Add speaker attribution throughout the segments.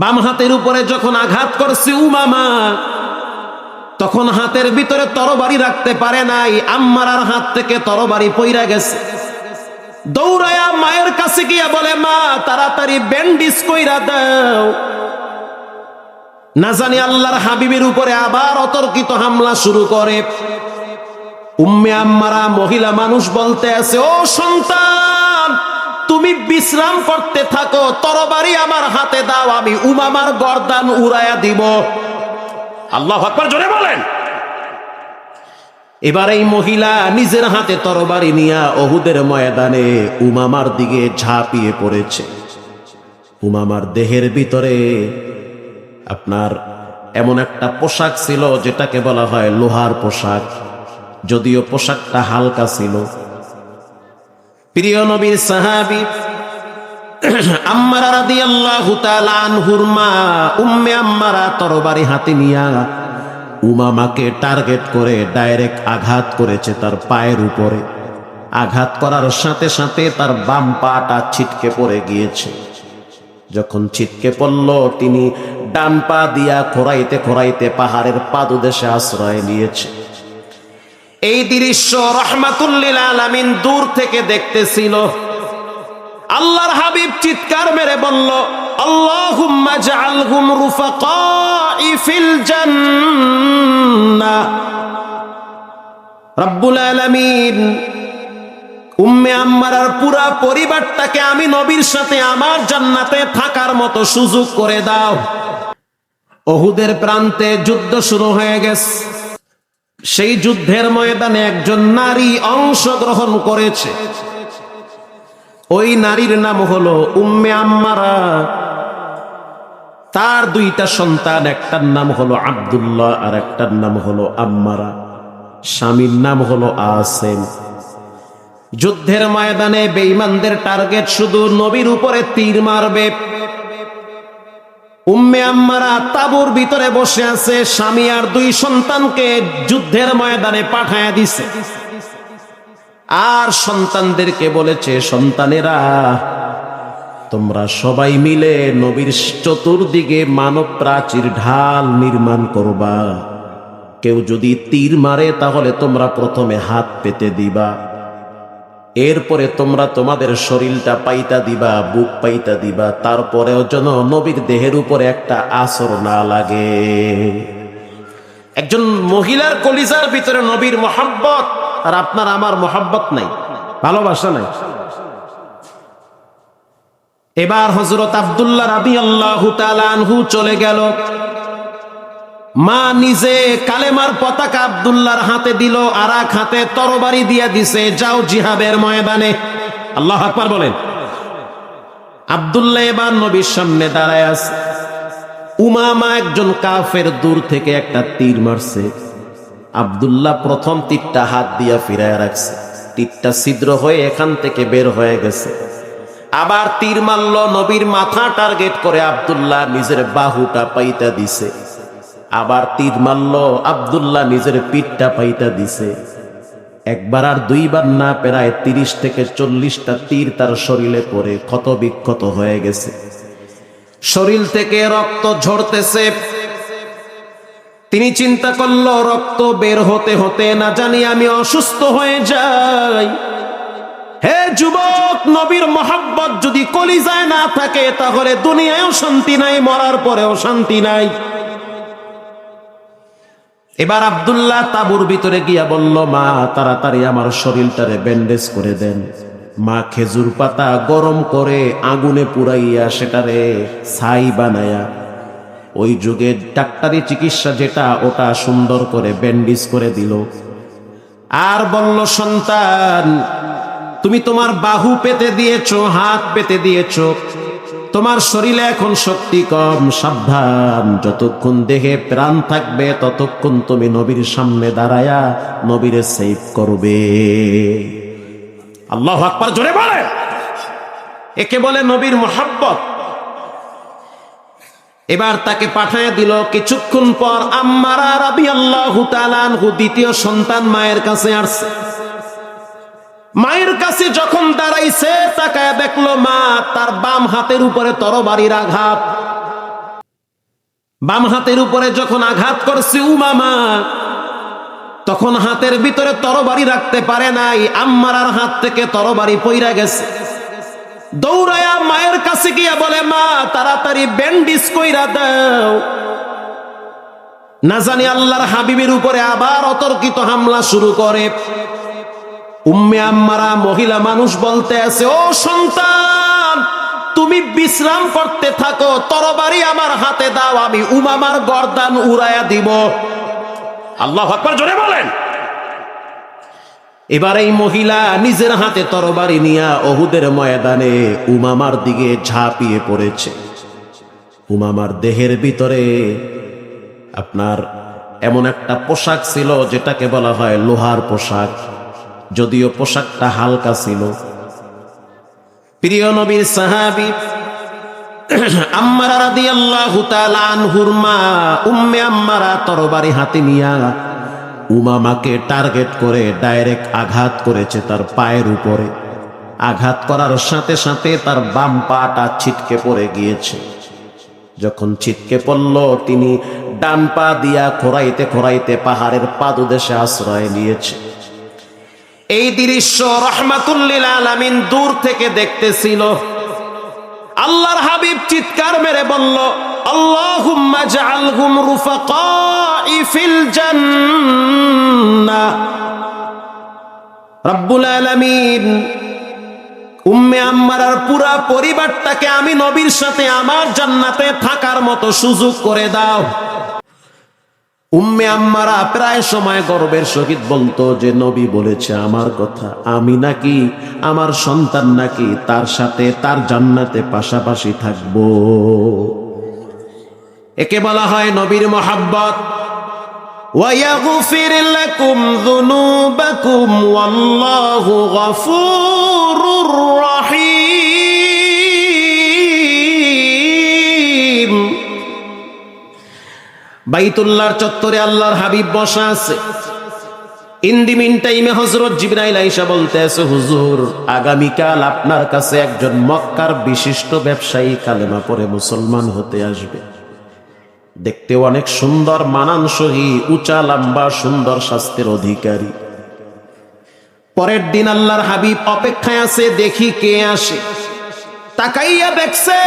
Speaker 1: বাম হাতের উপরে যখন আঘাত করছে উমামা, তখন হাতের ভিতরে তরবারি রাখতে পারে নাই আম্মারার হাত থেকে তরবারি পইরা গেছে। দৌড়ায়া মায়ের কাছে গিয়া বলে, মা, তাড়াতাড়ি ব্যান্ডিজ কইরা দাও। না জানি আল্লাহর হাবিবের উপরে আবার অতর্কিত হামলা শুরু করে। উম্মে আম্মারা মহিলা মানুষ বলতে আছে, ও সন্তান তুমি বিশ্রাম করতে থাকো তরবারি আমার হাতে দাও আমি উমামার গর্দান উড়ায়া দিব। আল্লাহ আকবার জোরে বলেন। এবার এই মহিলা নিজের হাতে তরবারি নিয়া অহুদের ময়দানে উমামার দিকে ঝাঁপিয়ে পড়েছে। উমামার দেহের ভিতরে আপনার এমন একটা পোশাক ছিল যেটাকে বলা হয় লোহার পোশাক। যদিও পোশাকটা হালকা ছিল। প্রিয় নবীর সাহাবি, আম্মারা রাদিয়াল্লাহু তাআলা আনহুর মা, উম্মে আম্মারা তরবারি হাতে নিয়া উমামাকে টার্গেট করে ডাইরেক্ট আঘাত করেছে তার পায়ের উপরে। আঘাত করার সাথে সাথে তার বাম পাটা ছিটকে পড়ে গিয়েছে। যখন ছিটকে পড়ল, তিনি ডান পা দিয়া খোরাইতে খোরাইতে পাহাড়ের পাদদেশে আশ্রয় নিয়েছে। এই দৃশ্য রহমাতুল্লিল দূর থেকে দেখতেছিল। আল্লাহর হাবিব চিৎকার মেরে বলল পরিবারটাকে আমি নবীর সাথে আমার জান্নাতে থাকার মতো সুযোগ করে দাও। অহুদের প্রান্তে যুদ্ধ শুরু হয়ে গেছে। সেই যুদ্ধের ময়দানে একজন নারী অংশগ্রহণ করেছে। ওই নারীর নাম হলো উম্মে আম্মারা। তার দুইটা সন্তান, একটার নাম হলো আব্দুল্লাহ আর একটার নাম হলো আম্মারা। স্বামীর নাম হলো আসেম। যুদ্ধের ময়দানে বেঈমানদের টার্গেট শুধু নবীর উপরে তীর মারবে। উম্মে আম্মারা তাবুর ভিতরে বসে আছে, স্বামী আর দুই সন্তানকে যুদ্ধের ময়দানে পাঠায় দিছে। আর সন্তানদেরকে বলেছে, সন্তানেরা, তোমরা সবাই মিলে নবীর চতুর্দিকে মানব প্রাচীর ঢাল নির্মাণ করবা। কেউ যদি তীর মারে, তাহলে তোমরা প্রথমে হাত পেতে দিবা। এরপরে তোমরা তোমাদের শরীরটা পাইতা দিবা, বুক পাইতা দিবা, তারপরেও যেন নবীর দেহের উপরে একটা আসর না লাগে। একজন মহিলার কলিজার ভিতরে নবীর মহাব্বত, আর আপনার আমার মহাব্বত নাই, ভালোবাসা নাই। এবার হজরত আবদুল্লাহ রাবি আল্লাহ চলে গেল। মা নিজে কালেমার পতাকা আবদুল্লাহর হাতে দিল, আর এক হাতে তরবারি দিয়া দিছে, যাও জিহাবের ময়দানে। আল্লাহ আকবার বলেন। আবদুল্লাহ এবার নবীর সামনে দাঁড়ায় আছে। উমামা একজন কাফের দূর থেকে একটা তীর মারছে। আবদুল্লাহ প্রথম তীরটা হাত দিয়া ফিরায় রাখছে। তীরটা ছিদ্র হয়ে এখান থেকে বের হয়ে গেছে। আবার তীর মারল, নবীর মাথা টার্গেট করে আবদুল্লাহ নিজের বাহুটা পাইতা দিছে। আবার তীর মারল, আবদুল্লাহ নিজের পিঠটা পাইতা দিছে। একবার আর দুইবার না প্রায় তিরিশ থেকে চল্লিশটা তীর তার শরীরে পড়ে ক্ষত বিক্ষত হয়ে গেছে। শরীর থেকে রক্ত ঝরতেছে। তিনি চিন্তা করল, রক্ত বের হতে হতে না জানি আমি অসুস্থ হয়ে যাই। হে যুবক, নবীর মোহাব্বত যদি কলিজায় না থাকে, তাহলে দুনিয়ায়ও শান্তি নাই, মরার পরেও শান্তি নাই। এবার আবদুল্লাহ তাবুর ভিতরে গিয়া বলল, মা, তাড়াতাড়ি আমার শরীরটারে ব্যান্ডেজ করে দেন। মা খেজুর পাতা গরম করে আগুনে পুরাইয়া সেটারে ছাই বানায়া, ওই যুগে ডাক্তারি চিকিৎসা যেটা, ওটা সুন্দর করে ব্যান্ডেজ করে দিল। আর বলল, সন্তান, তুমি তোমার বাহু পেতে দিয়েছ, হাত পেতে দিয়েছ তোমার শরীরে এখন শক্তি কম, সাবধান। যতক্ষণ দেহে প্রাণ থাকবে, ততক্ষণ তুমি নবীর সামনে দাঁড়ায়া নবীরে সেভ করবে। আল্লাহ আকবার, জোরে বলে একে বলে নবীর মোহাব্বত। এবার তাকে পাঠায় দিল কিছুক্ষণ পর আম্মারা রাবি আল্লাহ দ্বিতীয় সন্তান মায়ের কাছে আসছে। মায়ের কাছে যখন দাঁড়াইছে, তাকায় দেখল মা তার বাম হাতের উপরে তরবারির আঘাত। বাম হাতের উপরে যখন আঘাত করছে উমামা তখন হাতের ভিতরে তরবারি রাখতে পারে নাই আম্মারার হাত থেকে তরবারি পইরা গেছে। দৌড়ায়া মায়ের কাছে গিয়া বলে, মা, তাড়াতাড়ি ব্যান্ডিস কইরা দাও। না জানি আল্লাহর হাবিবের উপরে আবার অতর্কিত হামলা শুরু করে। উম্মে আম্মারা মহিলা মানুষ বলতে আছে, ও সন্তান, তুমি বিশ্রাম করতে থাকো, তরবারি আমার হাতে দাও, আমি উমামার গর্দান উড়ায়া দিব। আল্লাহ আকবার জোরে বলেন। এবার এই মহিলা নিজের হাতে তরবারি নিয়া অহুদের ময়দানে উমামার দিকে ঝাঁপিয়ে পড়েছে। উমামার দেহের ভিতরে আপনার এমন একটা পোশাক ছিল, যেটাকে বলা হয় লোহার পোশাক। যদিও পোশাকটা হালকা ছিল। প্রিয় নবীর সাহাবি আম্মারা রাদিয়াল্লাহু তাআলা আনহুর মা, উম্মে আম্মারা তরবারি হাতে নিয়া উমামাকে টার্গেট করে ডাইরেক্ট আঘাত করেছে তার পায়ের উপরে। আঘাত করার সাথে সাথে তার বাম পাটা ছিটকে পড়ে গিয়েছে। যখন ছিটকে পড়ল, তিনি ডান পা দিয়া খোরাইতে খোরাইতে পাহাড়ের পাদুদেশে আশ্রয় নিয়েছে। এই দৃশ্য রহমাতুল্লিল আলামিন দূর থেকে দেখতেছিল। আল্লাহর হাবিব চিৎকার মেরে বলল, আল্লাহুম্মা জাআলহুম রুফাকাই ফিল জান্নাহ। রব্বুল আলামিন উম্মে আম্মারার পুরা পরিবারটাকে আমি নবীর সাথে আমার জান্নাতে থাকার মতো সুযোগ করে দাও। উম্মে আম্মারা প্রায় সময় গর্বের সহিত বলতো যে নবী বলেছে আমার কথা আমি নাকি আমার সন্তান নাকি তার সাথে তার জান্নাতে পাশাপাশি থাকব একে বলা হয় নবীর মোহাব্বত ويغفر لكم ذنوبكم والله غفور رحيم বাইতুল্লাহর চত্বরে আল্লাহর হাবিব বসা আছে। ইন দি টাইমে হজরত জিবরাইল আইসা বলতে আছে, হুজুর, আগামীকাল আপনার কাছে একজন মক্কার বিশিষ্ট ব্যবসায়ী কালেমা পরে মুসলমান হতে আসবে। দেখতে অনেক সুন্দর মানানসহী উঁচা, লম্বা, সুন্দর স্বাস্থ্যের অধিকারী। পরের দিন আল্লাহর হাবিব অপেক্ষায় আছে, দেখি কে আসে। তাকাইয়া দেখছে,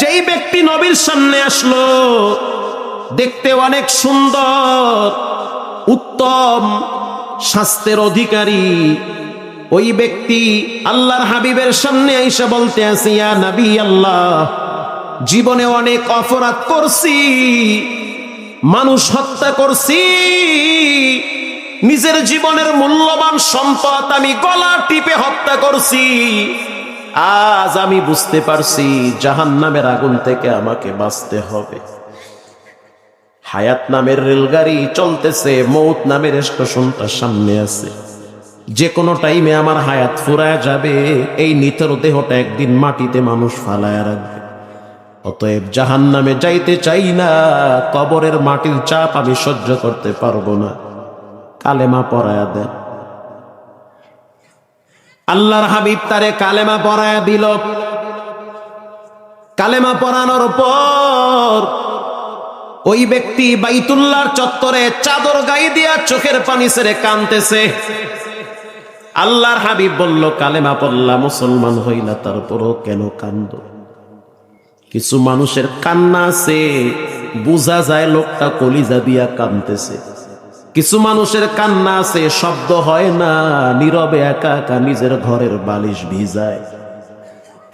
Speaker 1: যেই ব্যক্তি নবীর সামনে আসলো দেখতে অনেক সুন্দর। উত্তম স্বাস্থ্যের অধিকারী। ওই ব্যক্তি আল্লাহর হাবিবের সামনে আইসা বলতে আসি ইয়া নবী আল্লাহ, জীবনে অনেক অপরাধ করছি, মানুষ হত্যা করছি, নিজের জীবনের মূল্যবান সম্পদ আমি গলা টিপে হত্যা করছি। আজ আমি বুঝতে পারছি জাহান নামের আগুন থেকে আমাকে বাঁচতে হবে। হায়াত নামের রেলগাড়ি চলতেছে, মৌত নামের স্টেশনটা সামনে আছে। যে কোনো টাইমে আমার হায়াত ফুরায় যাবে, এই নিতর দেহটা একদিন মাটিতে মানুষ ফালায় রাখবে। অতএব জাহান নামে যাইতে চাই না, কবরের মাটির চাপ আমি সহ্য করতে পারব না। কালেমা পরায়া দেন। আল্লাহর হাবিব তারে কালেমা পরায়া দিল। কালেমা পরানোর পর ওই ব্যক্তি বাইতুল্লাহর চত্বরে চাদর গায়ে দিয়া চোখের পানি ছেড়ে কানতেছে আল্লাহর হাবিব বলল, কালেমা পড়লা, মুসলমান হইলা, তারপরও কেন কান্দ? কিছু মানুষের কান্না আছে, বোঝা যায় লোকটা কলিজা দিয়া কানতেছে কিছু মানুষের কান্না আছে, শব্দ হয় না, নীরবে একা একা নিজের ঘরের বালিশ ভিজায়।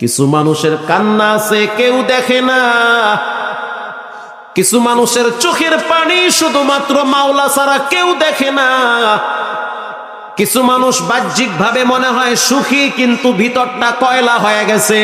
Speaker 1: কিছু মানুষের কান্না আছে, কেউ দেখে না কিছু মানুষের চোখের পানি শুধুমাত্র মাওলা ছাড়া কেউ দেখে না। কিছু মানুষ বাহ্যিক ভাবে মনে হয় সুখী, কিন্তু ভিতরটা কয়লা হয়ে গেছে।